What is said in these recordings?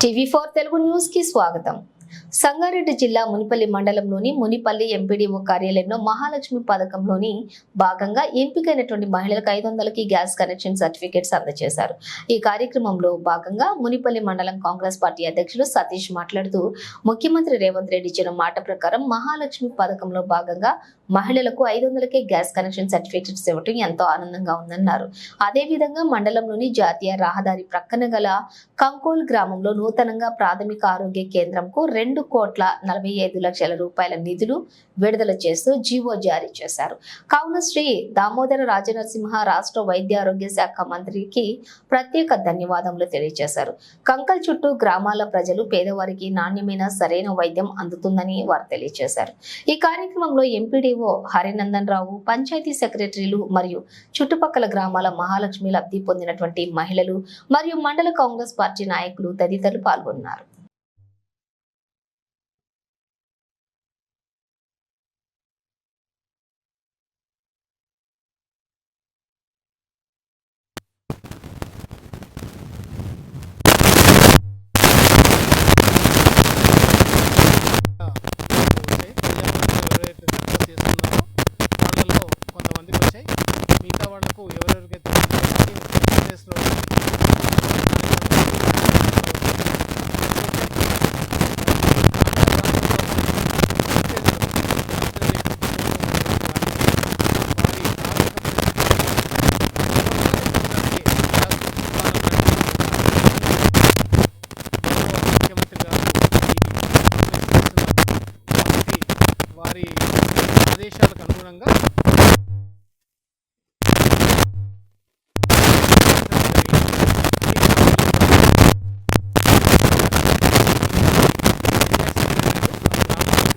TV four Telugu news కి స్వాగతం సంగారెడ్డి జిల్లా మునిపల్లి మండలంలోని మునిపల్లి ఎంపీడీఓ కార్యాలయంలో మహాలక్ష్మి పథకంలోని భాగంగా ఎంపికైనటువంటి మహిళలకు ఐదు వందలకి గ్యాస్ కనెక్షన్ సర్టిఫికేట్స్ అందజేశారు. ఈ కార్యక్రమంలో భాగంగా మునిపల్లి మండలం కాంగ్రెస్ పార్టీ అధ్యక్షులు సతీష్ మాట్లాడుతూ ముఖ్యమంత్రి రేవంత్ రెడ్డి ఇచ్చిన మాట ప్రకారం మహాలక్ష్మి పథకంలో భాగంగా మహిళలకు ఐదు వందలకే గ్యాస్ కనెక్షన్ సర్టిఫికేట్స్ ఇవ్వటం ఎంతో ఆనందంగా ఉందన్నారు. అదేవిధంగా మండలంలోని జాతీయ రహదారి ప్రక్కన గల కంకోల్ గ్రామంలో నూతనంగా ప్రాథమిక ఆరోగ్య కేంద్రంకు రెండు కోట్ల నలభై ఐదు లక్షల రూపాయల నిధులు విడుదల చేస్తూ జీవో జారీ చేశారు. కావున శ్రీ దామోదర రాజనరసింహ రాష్ట్ర వైద్య ఆరోగ్య శాఖ మంత్రికి ప్రత్యేక ధన్యవాదములు తెలియజేశారు. కంకల్ చుట్టూ గ్రామాల ప్రజలు పేదవారికి నాణ్యమైన సరైన వైద్యం అందుతుందని వారు తెలియజేశారు. ఈ కార్యక్రమంలో ఎంపీడీఓ హరినందన్ రావు పంచాయతీ సెక్రటరీలు మరియు చుట్టుపక్కల గ్రామాల మహాలక్ష్మి లబ్ధి పొందినటువంటి మహిళలు మరియు మండల కాంగ్రెస్ పార్టీ నాయకులు తదితరులు పాల్గొన్నారు వచ్చాయి ఎవరైతే సక్సెస్ చేస్తున్నారో వాళ్ళలో కొంతమందికి వచ్చాయి మిగతా వాళ్ళకు ఎవరెవరికైతే బిజినెస్లో ముఖ్యమంత్రి గారు ఈ వారి ఆదేశాలకు అనుగుణంగా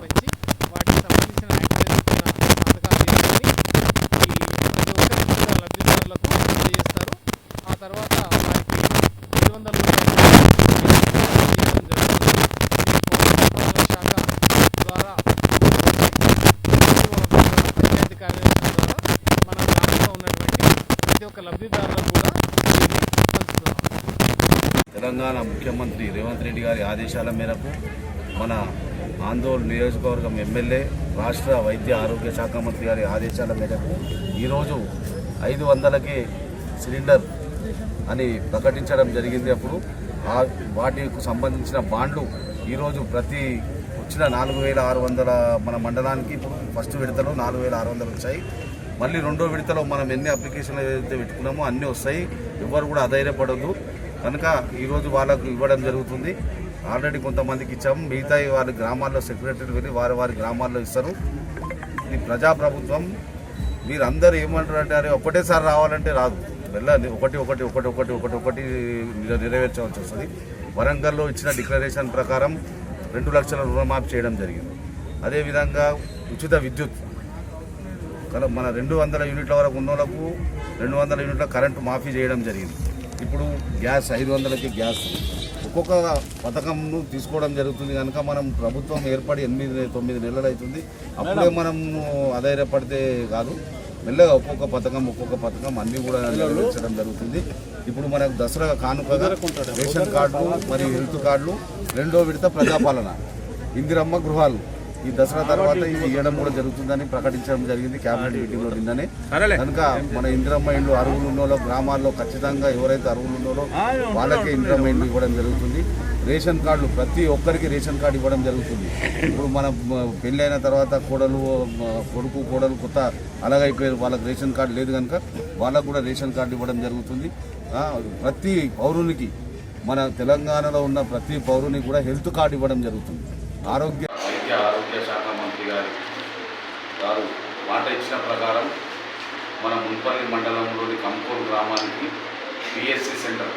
పంచి వాటికి సంబంధించిన యాక్టివిటీస్ పథకాలు తీసుకొని ఈ ప్రతి ఒక్కరికి కూడా లబ్ధిదారులకు అందజేస్తారు ఆ తర్వాత వారికి ఐదు వందల రూపాయలు ఇవ్వడం జరుగుతుంది. ఈ శాఖ ద్వారా పంచాయతీ కార్యాలయం ద్వారా మన గ్రామంలో ఉన్నటువంటి ప్రతి ఒక్క లబ్ధిదారులకు కూడా తెలంగాణ ముఖ్యమంత్రి రేవంత్ రెడ్డి గారి ఆదేశాల మేరకు మన ఆందోళన నియోజకవర్గం ఎమ్మెల్యే రాష్ట్ర వైద్య ఆరోగ్య శాఖ మంత్రి గారి ఆదేశాల మేరకు ఈరోజు ఐదు వందలకి సిలిండర్ అని ప్రకటించడం జరిగింది. అప్పుడు వాటికి సంబంధించిన బాండ్లు ఈరోజు ప్రతి వచ్చిన నాలుగు వేల ఆరు వందల మన మండలానికి ఇప్పుడు ఫస్ట్ విడతలో నాలుగు వేల ఆరు వందలు వచ్చాయి. మళ్ళీ రెండో విడతలో మనం ఎన్ని అప్లికేషన్లు ఏదైతే పెట్టుకున్నామో అన్నీ వస్తాయి. ఎవరు కూడా అధైర్యపడద్దు. కనుక ఈరోజు వాళ్ళకు ఇవ్వడం జరుగుతుంది. ఆల్రెడీ కొంతమందికి ఇచ్చాము. మిగతా వారి గ్రామాల్లో సెక్రటరీ వెళ్ళి వారి వారి గ్రామాల్లో ఇస్తారు. ఇది ప్రజాప్రభుత్వం మీరందరూ ఏమంటారంటే ఒకటేసారి రావాలంటే రాదు. వెళ్ళాలి ఒకటి ఒకటి ఒకటి ఒకటి ఒకటి ఒకటి నెరవేర్చవలసి వస్తుంది. వరంగల్లో ఇచ్చిన డిక్లరేషన్ ప్రకారం రెండు లక్షల రుణమాఫీ చేయడం జరిగింది. అదేవిధంగా ఉచిత విద్యుత్ మన రెండు వందల యూనిట్ల వరకు ఉన్న వాళ్ళకు రెండు వందల యూనిట్ల కరెంటు మాఫీ చేయడం జరిగింది. ఇప్పుడు గ్యాస్ ఐదు వందలకి గ్యాస్. ఒక్కొక్క పథకంను తీసుకోవడం జరుగుతుంది కనుక మనం ప్రభుత్వం ఏర్పడి ఎనిమిది తొమ్మిది నెలలు అవుతుంది అప్పుడే మనం అధైర్యపడితే కాదు మెల్లగా ఒక్కొక్క పథకం ఒక్కొక్క పథకం అన్ని కూడా నెరవేర్చడం జరుగుతుంది. ఇప్పుడు మనకు దసరా కానుకగా రేషన్ కార్డులు మరియు హెల్త్ కార్డులు రెండో విడత ప్రజాపాలన. ఇందిరమ్మ గృహాలు. ఈ దసరా తర్వాత ఇది ఇవ్వడం కూడా జరుగుతుందని ప్రకటించడం జరిగింది. కేబినెట్ మీటింగ్లో నిన్ననే కనుక మన ఇందిరమ్మ ఇండ్లు అరువులు ఉన్నోలో గ్రామాల్లో ఖచ్చితంగా ఎవరైతే అరువులు ఉన్నోలో వాళ్ళకే ఇందిరమ్మ ఇండ్లు ఇవ్వడం జరుగుతుంది. రేషన్ కార్డులు ప్రతి ఒక్కరికి రేషన్ కార్డు ఇవ్వడం జరుగుతుంది. ఇప్పుడు మన పెళ్ళైన తర్వాత కోడలు కొడుకు కోడలు కొత్త అలాగైపోయారు. వాళ్ళకి రేషన్ కార్డు లేదు కనుక వాళ్ళకు కూడా రేషన్ కార్డు ఇవ్వడం జరుగుతుంది. ప్రతి పౌరునికి మన తెలంగాణలో ఉన్న ప్రతి పౌరునికి కూడా హెల్త్ కార్డు ఇవ్వడం జరుగుతుంది. ఆరోగ్య వైద్య ఆరోగ్య శాఖ మంత్రి గారు గారు మాట ఇచ్చిన ప్రకారం మన మున్పల్లి మండలంలోని కంపూర్ గ్రామానికి పిఎస్సి సెంటర్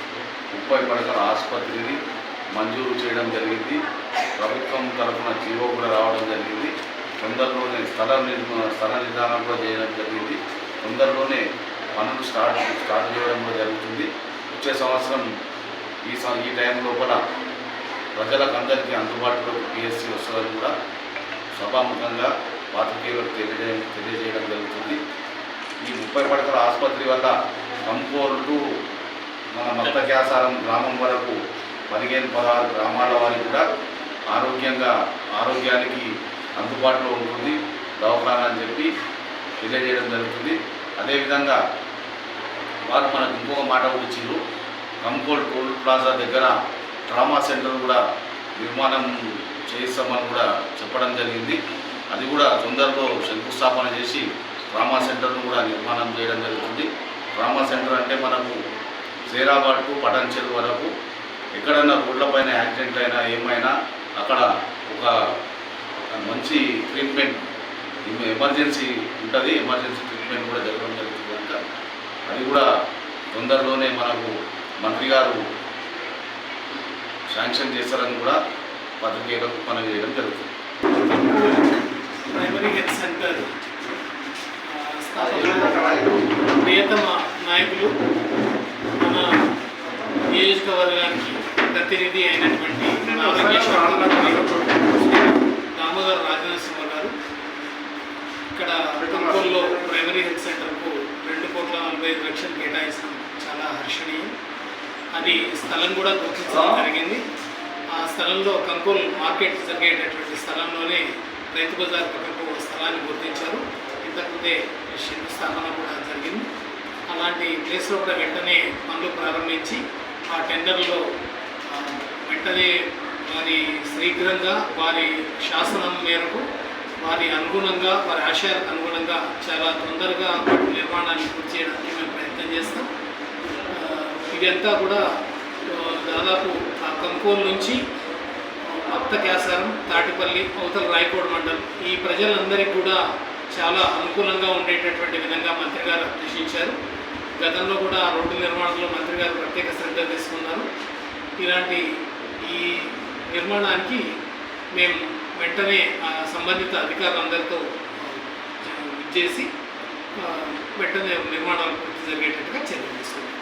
ముప్పై పడకల ఆసుపత్రిని మంజూరు చేయడం జరిగింది. ప్రభుత్వం తరఫున జీవో కూడా రావడం జరిగింది. తొందరలోనే స్థల నిర్మాణ స్థల నిర్ధారణ కూడా చేయడం జరిగింది. తొందరలోనే పనులు స్టార్ట్ స్టార్ట్ చేయడం కూడా జరుగుతుంది. వచ్చే సంవత్సరం ఈ ఈ టైం లోపల ప్రజలకు అందరికీ అందుబాటులో పిఎస్సి వస్తుందని కూడా సభాముఖంగా పాత్రికేయులకు తెలియజే తెలియజేయడం జరుగుతుంది. ఈ ముప్పై పడకల ఆసుపత్రి వల్ల కంపోరు టు మన మత్త క్యాసారం గ్రామం వరకు పదిహేను పదహారు గ్రామాల వారికి కూడా ఆరోగ్యంగా ఆరోగ్యానికి అందుబాటులో ఉంటుంది. దవాఖానా అని చెప్పి తెలియజేయడం జరుగుతుంది. అదేవిధంగా వారు మనకు ఇంకొక మాట కూడా కంకోల్ టోల్ ప్లాజా దగ్గర ట్రామా సెంటర్ కూడా నిర్మాణం చేయిస్తామని కూడా చెప్పడం జరిగింది. అది కూడా తొందరలో శంకుస్థాపన చేసి ట్రామా సెంటర్ను కూడా నిర్మాణం చేయడం జరుగుతుంది. ట్రామా సెంటర్ అంటే మనకు సేరాబాద్ పటన్ చెరువు వరకు ఎక్కడైనా రోడ్లపైన యాక్సిడెంట్ అయినా ఏమైనా అక్కడ ఒక మంచి ట్రీట్మెంట్ ఎమర్జెన్సీ ఉంటుంది. ఎమర్జెన్సీ ట్రీట్మెంట్ కూడా జరగడం జరుగుతుంది కనుక అది కూడా తొందరలోనే మనకు మంత్రి గారు శాంక్షన్ చేస్తారని కూడా పత్రికేయులకు మనం చేయడం జరుగుతుంది. ప్రైమరీ హెల్త్ సెంటర్ ఆ, ప్రియతమ నాయకులు మన నియోజకవర్గానికి ప్రతినిధి అయినటువంటి మన ఆరోగ్య దామోదర్ రాజనరసింహ గారు. ఇక్కడ కంకోల్లో ప్రైమరీ హెల్త్ సెంటర్కు రెండు కోట్ల నలభై ఐదు లక్షలు కేటాయించడం చాలా హర్షణీయం. అది స్థలం కూడా స్థలంలో కంకోల్ మార్కెట్ జరిగేటటువంటి స్థలంలోనే రైతు బజార్ పక్కకు స్థలాన్ని గుర్తించారు. ఇంతకుముందే శంకుస్థాపన కూడా జరిగింది. అలాంటి ప్లేస్లో కూడా వెంటనే పనులు ప్రారంభించి ఆ టెండర్లో వెంటనే వారి శీఘ్రంగా వారి శాసనం మేరకు వారి అనుగుణంగా వారి ఆశయాలకు అనుగుణంగా చాలా తొందరగా నిర్మాణాన్ని పూర్తి చేయడానికి మేము ప్రయత్నం చేస్తాం. ఇదంతా కూడా దాదాపు ఆ కంకోల్ నుంచి భక్త తాటిపల్లి అవతల రాయకోడ్ మండలం ఈ ప్రజలందరికీ కూడా చాలా అనుకూలంగా ఉండేటటువంటి విధంగా మంత్రి గారు అన్వేషించారు గతంలో కూడా ఆ రోడ్డు నిర్మాణంలో మంత్రి గారు ప్రత్యేక శ్రద్ధ తీసుకున్నారు. ఇలాంటి ఈ నిర్మాణానికి మేము వెంటనే ఆ సంబంధిత అధికారులందరితో చేసి వెంటనే నిర్మాణాలు పూర్తి జరిగేటట్టుగా చర్యలు తీసుకున్నాం.